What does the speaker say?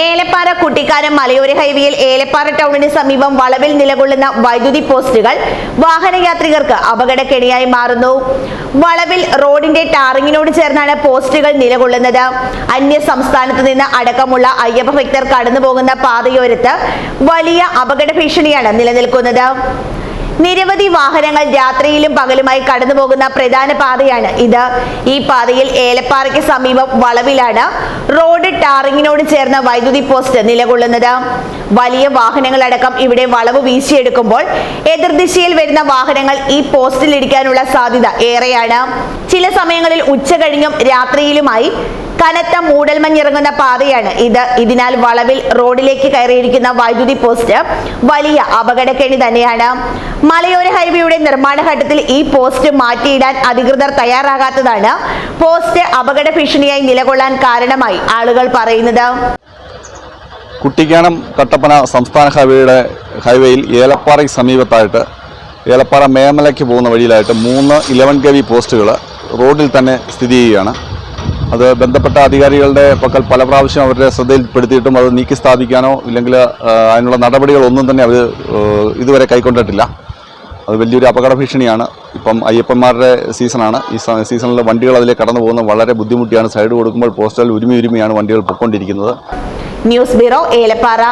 ഏലപ്പാറ കുട്ടിക്കാനം മലയോര ഹൈവേയിൽ ഏലപ്പാറ ടൗണിന് സമീപം വളവിൽ നിലകൊള്ളുന്ന വൈദ്യുതി പോസ്റ്റുകൾ വാഹനയാത്രികർക്ക് അപകടക്കെണിയായി മാറുന്നു. വളവിൽ റോഡിന്റെ ടാറിങ്ങിനോട് ചേർന്നാണ് പോസ്റ്റുകൾ നിലകൊള്ളുന്നത്. അന്യ സംസ്ഥാനത്ത് നിന്ന് അടക്കമുള്ള അയ്യപ്പ ഭക്തർ കടന്നുപോകുന്ന പാതയോരത്ത് വലിയ അപകട ഭീഷണിയാണ് നിലനിൽക്കുന്നത്. നിരവധി വാഹനങ്ങൾ രാത്രിയിലും പകലുമായി കടന്നുപോകുന്ന പ്രധാന പാതയാണ് ഇത്. ഈ പാതയിൽ ഏലപ്പാറയ്ക്ക് സമീപം വളവിലാണ് റോഡ് ടാറിങ്ങിനോട് ചേർന്ന വൈദ്യുതി പോസ്റ്റ് നിലകൊള്ളുന്നത്. വലിയ വാഹനങ്ങളടക്കം ഇവിടെ വളവ് വീശിയെടുക്കുമ്പോൾ എതിർദിശയിൽ വരുന്ന വാഹനങ്ങൾ ഈ പോസ്റ്റിൽ ഇടിക്കാനുള്ള സാധ്യത ഏറെയാണ്. ചില സമയങ്ങളിൽ ഉച്ച കഴിഞ്ഞും രാത്രിയിലുമായി കനത്ത മൂടൽമഞ്ഞിറങ്ങുന്ന പാതയാണ് ഇത്. ഇതിനാൽ വളവിൽ റോഡിലേക്ക് കയറിയിരിക്കുന്ന വൈദ്യുതി പോസ്റ്റ് വലിയ അപകടക്കെണി തന്നെയാണ്. മലയോര ഹൈവേയുടെ നിർമ്മാണ ഘട്ടത്തിൽ ഈ പോസ്റ്റ് മാറ്റിയിടാൻ അധികൃതർ തയ്യാറാകാത്തതാണ് പോസ്റ്റ് അപകട ഭീഷണിയായി നിലകൊള്ളാൻ കാരണമായി ആളുകൾ പറയുന്നത്. കുട്ടിക്കാനം കട്ടപ്പന സംസ്ഥാന ഹൈവേയുടെ ഹൈവേയിൽ ഏലപ്പാറയ്ക്ക് സമീപത്തായിട്ട് ഏലപ്പാറ മേമലയ്ക്ക് പോകുന്ന വഴിയിലായിട്ട് മൂന്ന് ഇലവൻ കെ വി പോസ്റ്റുകൾ റോഡിൽ തന്നെ സ്ഥിതി ചെയ്യുകയാണ്. അത് ബന്ധപ്പെട്ട അധികാരികളുടെ പക്കൽ പല പ്രാവശ്യം അവരുടെ ശ്രദ്ധയിൽപ്പെടുത്തിയിട്ടും അത് നീക്കി സ്ഥാപിക്കാനോ ഇല്ലെങ്കിൽ അതിനുള്ള നടപടികൾ ഒന്നും തന്നെ അവർ ഇതുവരെ കൈക്കൊണ്ടിട്ടില്ല. അത് വലിയൊരു അപകട ഭീഷണിയാണ്. ഇപ്പം അയ്യപ്പന്മാരുടെ സീസണാണ്. ഈ സീസണിൽ വണ്ടികൾ അതിലേക്ക് കടന്നു പോകുന്നത് വളരെ ബുദ്ധിമുട്ടിയാണ്. സൈഡ് കൊടുക്കുമ്പോൾ പോസ്റ്റൽ ഉരുമി ഉരുമിയാണ് വണ്ടികൾ പൊയ്ക്കൊണ്ടിരിക്കുന്നത്. News bureau Elappara.